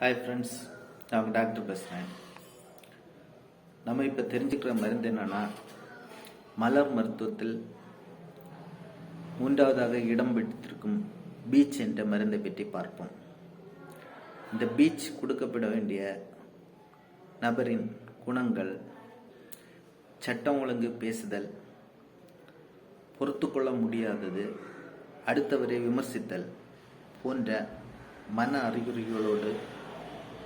Hi friends நான் doctor பேசுகிறேன் நம்ம இப்போ தெரிஞ்சுக்கிற மருந்து என்னன்னா மலர் மருத்துவத்தில் மூன்றாவதாக இடம் பிடித்திருக்கும் பீச் என்ற மருந்தை பற்றி பார்ப்போம். இந்த பீச் கொடுக்கப்பட வேண்டிய நபரின் குணங்கள் சட்டம் ஒழுங்கு பேசுதல் பொறுத்து கொள்ள முடியாதது அடுத்தவரை விமர்சித்தல் போன்ற மன அறிகுறிகளோடு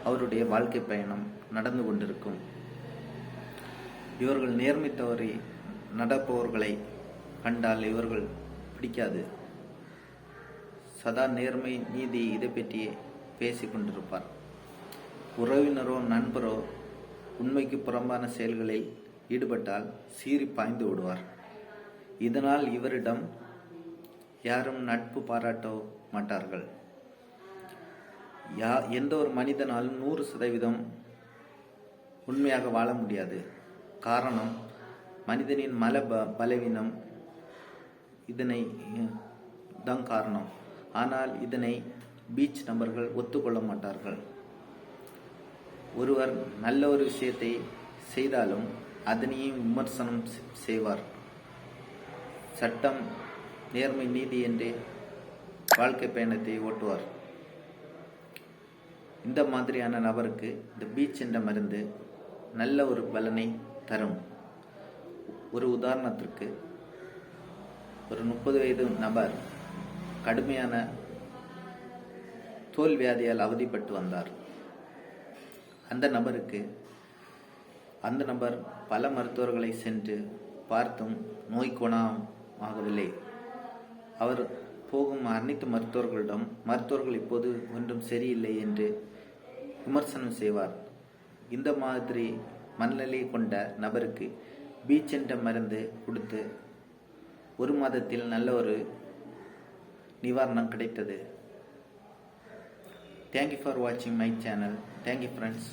அவருடைய வாழ்க்கை பயணம் நடந்து கொண்டிருக்கும். இவர்கள் நேர்மை தவறி நடப்பவர்களை கண்டால் இவர்கள் பிடிக்காது. சதா நேர்மை நீதி இதை பற்றியே பேசி கொண்டிருப்பார். உறவினரோ நண்பரோ உண்மைக்கு புறம்பான செயல்களில் ஈடுபட்டால் சீறி பாய்ந்து விடுவார் இதனால் இவரிடம் யாரும் நட்பு பாராட்ட மாட்டார்கள். யா எந்த ஒரு மனிதனாலும் நூறு சதவீதம் உண்மையாக வாழ முடியாது. காரணம் மனிதனின் மல ப பலவீனம் இதனை தான் காரணம். ஆனால் இதனை பீச் நபர்கள் ஒத்துக்கொள்ள மாட்டார்கள். ஒருவர் நல்ல ஒரு விஷயத்தை செய்தாலும் அதனையும் விமர்சனம் செய்வார். சட்டம் நேர்மை நீதி என்றே வாழ்க்கை பயணத்தை ஓட்டுவார். இந்த மாதிரியான நபருக்கு இந்த பீச் என்ற மருந்து நல்ல ஒரு பலனை தரும். ஒரு உதாரணத்திற்கு ஒரு முப்பது வயது நபர் கடுமையான தோல் வியாதியால் அவதிப்பட்டு வந்தார். அந்த நபருக்கு அந்த நபர் பல மருத்துவர்களை சென்று பார்த்தும் நோய் குணமாகவில்லை. அவர் போகும் அனைத்து மருத்துவர்களிடம் மருத்துவர்கள் இப்போது ஒன்றும் சரியில்லை என்று விமர்சனம் செய்வார். இந்த மாதிரி மனநிலை கொண்ட நபருக்கு பீச் என்ற மருந்து கொடுத்து ஒரு மாதத்தில் நல்ல ஒரு நிவாரணம் கிடைத்தது. தேங்க்யூ ஃபார் வாட்சிங் my channel thank you friends